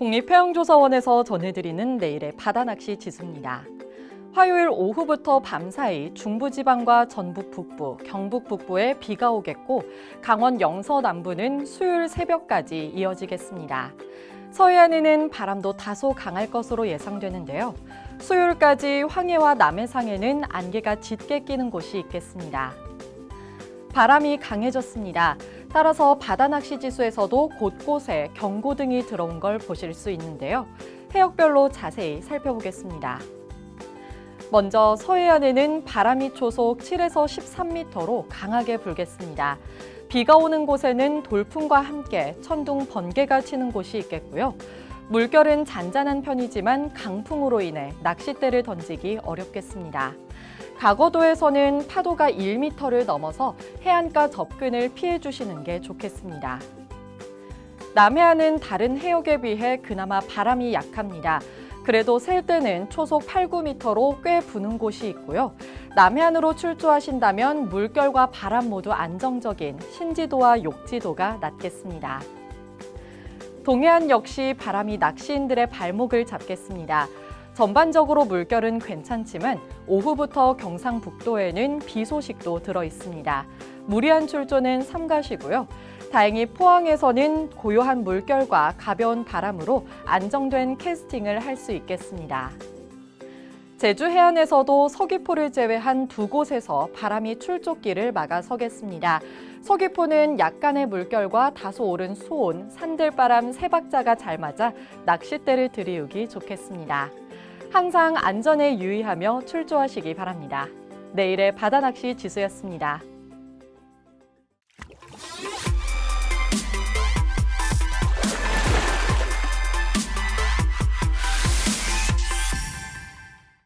국립해양조사원에서 전해드리는 내일의 바다낚시 지수입니다. 화요일 오후부터 밤사이 중부지방과 전북 북부, 경북 북부에 비가 오겠고 강원 영서 남부는 수요일 새벽까지 이어지겠습니다. 서해안에는 바람도 다소 강할 것으로 예상되는데요. 수요일까지 황해와 남해상에는 안개가 짙게 끼는 곳이 있겠습니다. 바람이 강해졌습니다. 따라서 바다 낚시 지수에서도 곳곳에 경고 등이 들어온 걸 보실 수 있는데요. 해역별로 자세히 살펴보겠습니다. 먼저 서해안에는 바람이 초속 7에서 13m로 강하게 불겠습니다. 비가 오는 곳에는 돌풍과 함께 천둥 번개가 치는 곳이 있겠고요. 물결은 잔잔한 편이지만 강풍으로 인해 낚싯대를 던지기 어렵겠습니다. 가거도에서는 파도가 1m를 넘어서 해안가 접근을 피해 주시는 게 좋겠습니다. 남해안은 다른 해역에 비해 그나마 바람이 약합니다. 그래도 셀 때는 초속 8, 9m로 꽤 부는 곳이 있고요. 남해안으로 출조하신다면 물결과 바람 모두 안정적인 신지도와 욕지도가 낮겠습니다. 동해안 역시 바람이 낚시인들의 발목을 잡겠습니다. 전반적으로 물결은 괜찮지만 오후부터 경상북도에는 비 소식도 들어 있습니다. 무리한 출조는 삼가시고요. 다행히 포항에서는 고요한 물결과 가벼운 바람으로 안정된 캐스팅을 할 수 있겠습니다. 제주 해안에서도 서귀포를 제외한 두 곳에서 바람이 출조기를 막아서겠습니다. 서귀포는 약간의 물결과 다소 오른 수온, 산들바람 세 박자가 잘 맞아 낚싯대를 들이우기 좋겠습니다. 항상 안전에 유의하며 출조하시기 바랍니다. 내일의 바다낚시 지수였습니다.